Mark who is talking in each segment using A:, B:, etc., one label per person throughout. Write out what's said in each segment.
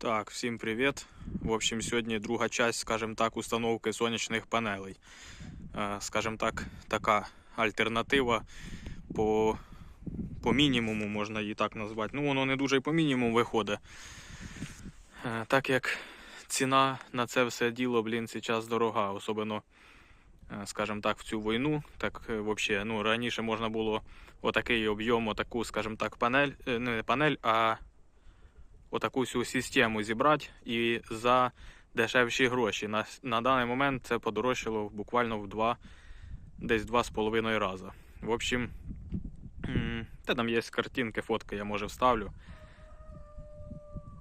A: Так, всім привіт. В общем, сьогодні друга часть, скажімо так, установки сонячних панелей. Е, Скажімо так, така альтернатива по, по мінімуму, можна її так назвати. Ну, воно не дуже і по мінімуму виходить. Е, Так як ціна на це все діло, блін, зараз дорога, особливо, е, скажімо так, в цю війну. Так, вообще, ну, раніше можна було отакий об'єм, отаку, скажімо так, панель, не панель, а отаку всю систему зібрати і за дешевші гроші. На, на даний момент це подорожчало буквально в два, десь два з половиною рази. В общем, та там є картинки, фотки, я може вставлю.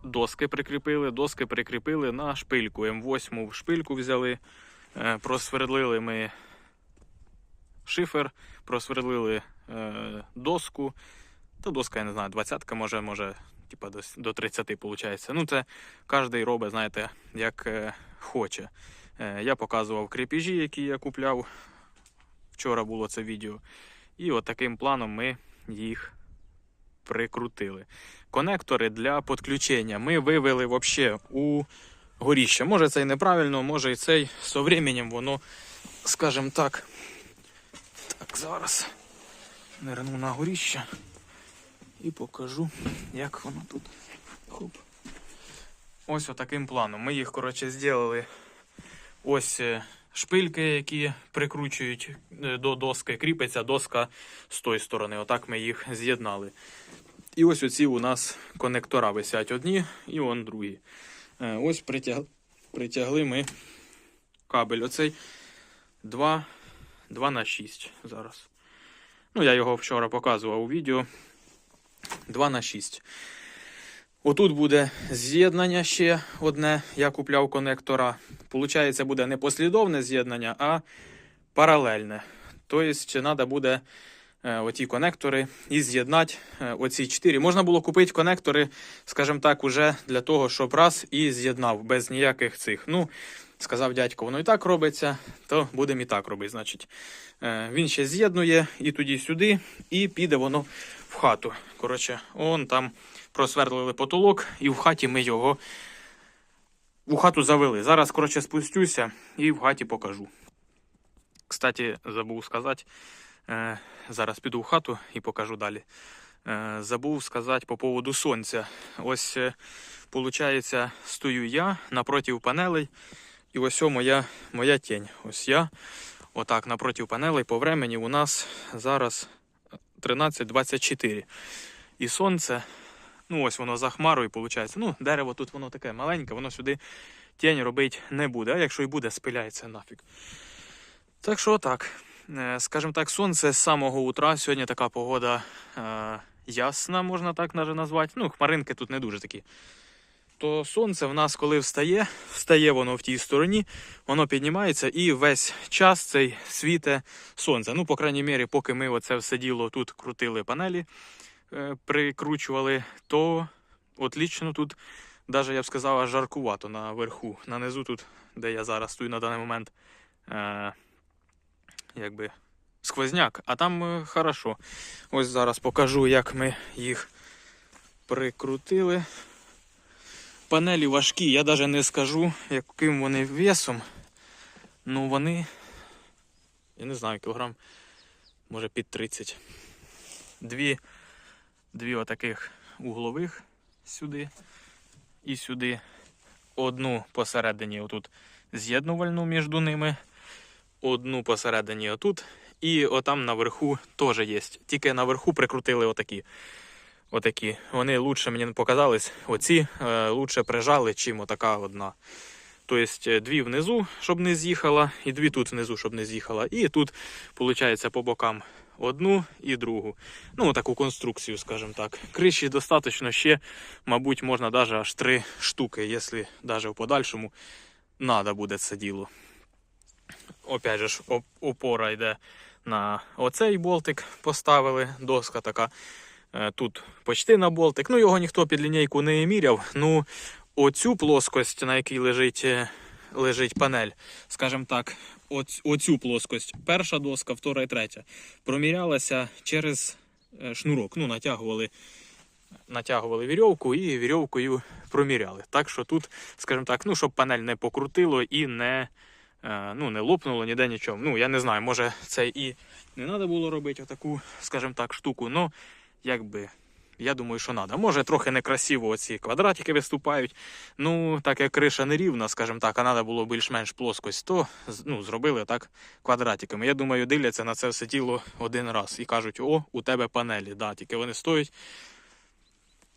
A: Доски прикріпили, доски прикріпили на шпильку. М8 в шпильку взяли, е, просвердлили ми шифер, просвердлили е, доску. Та доска, я не знаю, 20 може, може, типа до, до 30 виходить. Ну, це кожен робить, знаєте, як е, хоче. Е, я показував крепежі, які я купляв. Вчора було це відео. І от таким планом ми їх прикрутили. Конектори для підключення ми вивели вообще у горіще. Може це і неправильно, може і цей со временем воно, скажімо так. Так, зараз нирну на горіще і покажу, як воно тут. Хоп. Ось отаким планом. Ми їх, коротше, зробили. Ось е, шпильки, які прикручують е, до доски, кріпиться доска з тої сторони. Отак ми їх з'єднали. І ось оці у нас конектора висять одні і он другі. Е, Ось притяг... притягли ми кабель. Оцей 2, 2 на 6 зараз. Ну, я його вчора показував у відео. 2 на 6. Отут буде з'єднання ще одне. Я купляв конектора. Получається, буде не послідовне з'єднання, а паралельне. Тобто, треба буде е, оті конектори і з'єднати е, оці 4. Можна було купити конектори, скажімо так, уже для того, щоб раз і з'єднав без ніяких цих. Ну, сказав дядько, воно і так робиться, то будемо і так робити. Значить, Е, він ще з'єднує і тоді сюди, і піде воно в хату. Коротше, он там просверлили потолок, і в хаті ми його у хату завели. Зараз, коротше, спустюся і в хаті покажу. Кстати, забув сказати, е, зараз піду в хату і покажу далі. Е, забув сказати по поводу сонця. Ось, е, виходить, стою я напроти панелей, і ось моя, моя тінь. Ось я. Отак, напроти панелей по времені у нас зараз 13.24. І сонце, ну ось воно за хмарою, виходить. Ну, дерево тут воно таке маленьке, воно сюди тінь робити не буде. А якщо і буде, спиляється нафіг. Так що так. Е, Скажімо так, сонце з самого утра. Сьогодні така погода е, ясна, можна так навіть назвати. Ну, хмаринки тут не дуже такі то сонце в нас, коли встає, встає воно в тій стороні, воно піднімається і весь час цей світе сонце. Ну, по крайній мірі, поки ми оце все діло тут крутили панелі, е, прикручували, то от лічно тут, навіть я б сказав, жаркувато наверху. Нанизу тут, де я зараз стою на даний момент, е, якби сквозняк, а там е, хорошо. Ось зараз покажу, як ми їх прикрутили. Панелі важкі, я навіть не скажу, яким вони весом. Ну вони, я не знаю, кілограм, може під 30. Дві, дві отаких углових сюди і сюди. Одну посередині отут з'єднувальну між ними, одну посередині отут. І отам наверху теж є. Тільки наверху прикрутили отакі. Отакі. Вони лучше мені показались. Оці е, лучше прижали, чим отака одна. Тобто дві внизу, щоб не з'їхала, і дві тут внизу, щоб не з'їхала. І тут, виходить, по бокам одну і другу. Ну, таку конструкцію, скажімо так. Криші достатньо ще, мабуть, можна навіть аж три штуки, якщо навіть в подальшому треба буде це діло. Опять же, опора йде на оцей болтик, поставили, доска така. Е, Тут почти на болтик. Ну, його ніхто під лінійку не міряв. Ну, оцю плоскость, на якій лежить, е, лежить панель, скажімо так, оцю плоскость, перша доска, втора і третя, промірялася через е, шнурок. Ну, натягували натягували вірьовку і вірьовкою проміряли. Так що тут, скажімо так, ну, щоб панель не покрутило і не, ну, не лопнуло ніде нічого. Ну, я не знаю, може це і не треба було робити отаку, скажімо так, штуку. Ну, якби. Я думаю, що треба. Може, трохи некрасиво оці квадратики виступають. Ну, так як криша не рівна, скажімо так, а треба було більш-менш плоскость, то ну, зробили так квадратиками. Я думаю, дивляться на це все тіло один раз і кажуть: о, у тебе панелі. Да, тільки вони стоять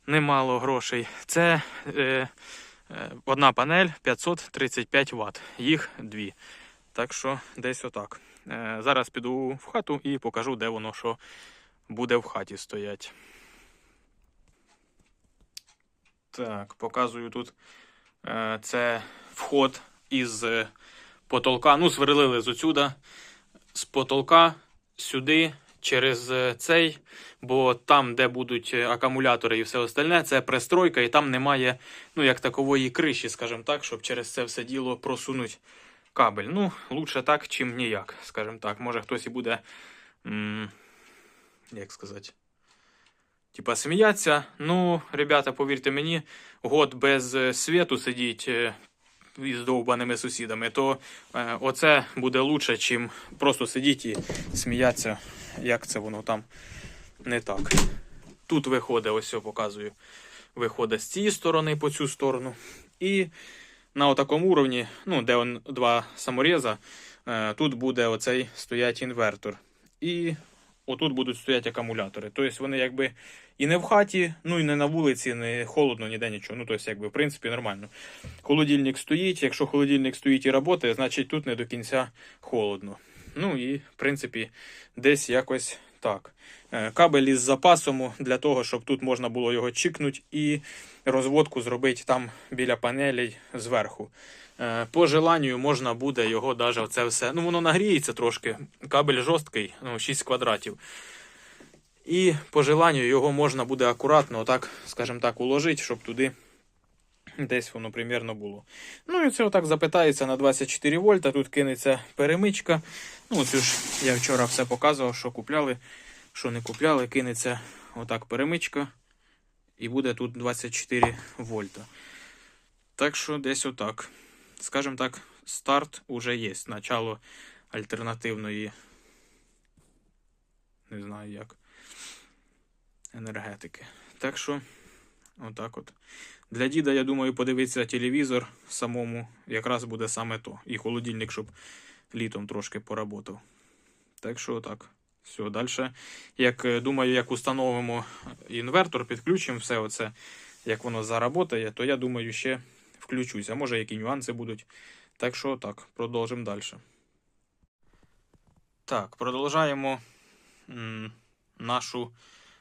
A: немало грошей. Це е, е, одна панель 535 Вт, їх дві. Так що десь отак. Е, зараз піду в хату і покажу, де воно що буде в хаті стоять. Так, показую тут. Е, це вход із потолка. Ну, сверлили з отсюда, з потолка сюди, через е, цей, бо там, де будуть акумулятори і все остальне, це пристройка, і там немає, ну, як такової криші, скажімо так, щоб через це все діло просунути кабель. Ну, лучше так, чим ніяк, скажімо так. Може хтось і буде, як сказати, типа сміятися. Ну, ребята, повірте мені, год без е, світу сидіть е, із довбаними сусідами, то е, оце буде лучше, чим просто сидіти і сміятися, як це воно там не так. Тут виходить, ось я показую. Виходить з цієї сторони по цю сторону. І на отакому уровні, ну, де он два саморіза, е, тут буде оцей стоять інвертор. І отут будуть стояти акумулятори. Тобто вони якби і не в хаті, ну і не на вулиці, не холодно, ніде нічого. Ну, тобто, якби, в принципі, нормально. Холодильник стоїть. Якщо холодильник стоїть і працює, значить тут не до кінця холодно. Ну і, в принципі, десь якось так. Е, Кабель із запасом для того, щоб тут можна було його чікнути і розводку зробити там біля панелей зверху. Е, По желанню можна буде його даже оце все. Ну, воно нагріється трошки. Кабель жорсткий, ну, 6 квадратів. І по желанню його можна буде акуратно, отак, скажімо так, уложити, щоб туди десь воно примірно було. Ну і це отак запитається на 24 вольта. Тут кинеться перемичка. Ну, цю ж я вчора все показував, що купляли, що не купляли, кинеться отак перемичка. І буде тут 24 вольта. Так що десь отак. Скажімо так, старт уже є. Начало альтернативної. Не знаю як. Енергетики. Так що, отак от. Для діда, я думаю, подивитися телевізор самому якраз буде саме то. І холодильник, щоб літом трошки поработав. Так що отак. Все, далі. Як е, думаю, як установимо інвертор, підключимо все оце, як воно заработає, то я думаю, ще включуся. Може, які нюанси будуть. Так що так, продовжимо далі. Так, продовжаємо нашу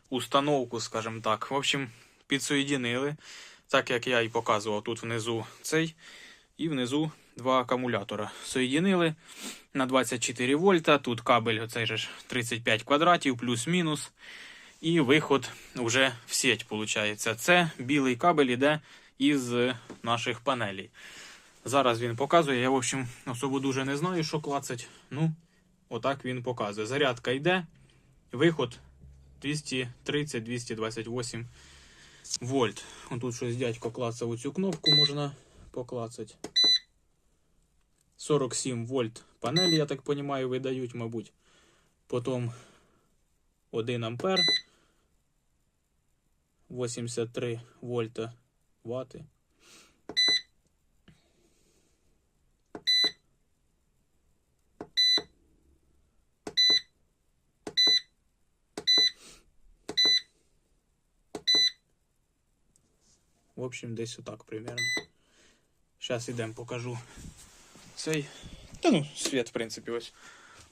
A: установку, скажімо так. В общем, підсоєдинили, так як я і показував тут внизу цей, і внизу два акумулятора. Соєдинили на 24 вольта. Тут кабель оцей же ж 35 квадратів, плюс-мінус. І виход вже в сеть, виходить. Це білий кабель іде із наших панелей. Зараз він показує. Я, в общем, особо дуже не знаю, що клацать. Ну, отак він показує. Зарядка йде, виход 230-228 вольт. Тут щось дядько клацав у цю кнопку, можна поклацати. 47 вольт панелі, я так розумію, видають, мабуть. Потім 1 ампер. 83 вольта вати. В общем, десь отак примерно. Зараз ідемо, покажу цей. Та ну, світ, в принципі, ось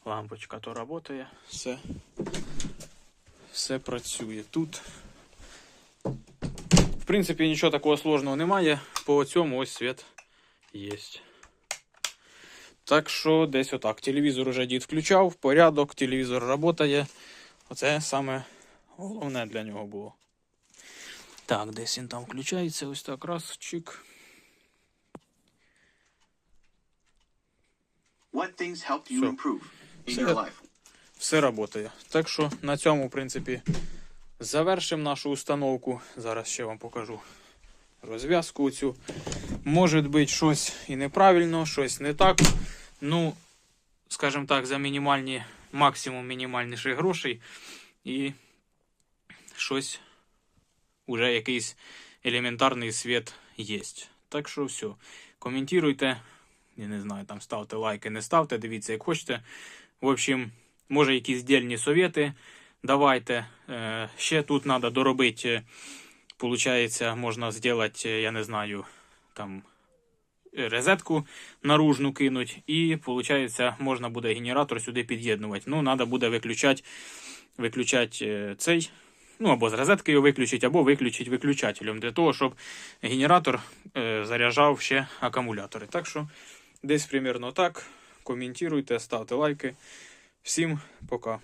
A: лампочка то працює. Все. Все працює тут. В принципі, нічого такого сложного немає. По цьому ось світ є. Так що десь отак. Телевізор уже дід включав, порядок, телевізор працює. Оце саме головне для нього було. Так, десь він там включається, ось так раз, чик. Все. Все. Все працює. Так що на цьому, в принципі, Завершимо нашу установку. Зараз ще вам покажу розв'язку цю. Може бути щось і неправильно, щось не так. Ну, скажімо так, за мінімальні, максимум мінімальніших грошей. І щось уже якийсь елементарний світ є. Так що все. Коментуйте. Я не знаю, там ставте лайки, не ставте, дивіться, як хочете. В общем, може якісь дільні совєти давайте. Е, ще тут треба доробити. Получається, можна зробити, я не знаю, там е, розетку наружну кинуть, і получається, можна буде генератор сюди під'єднувати. Ну, треба буде виключати, виключати е, цей. Ну, або з розетки його виключити, або виключити виключателем для того, щоб генератор е, заряджав ще акумулятори. Так що десь примерно так. Коментуйте, ставте лайки. Всім пока.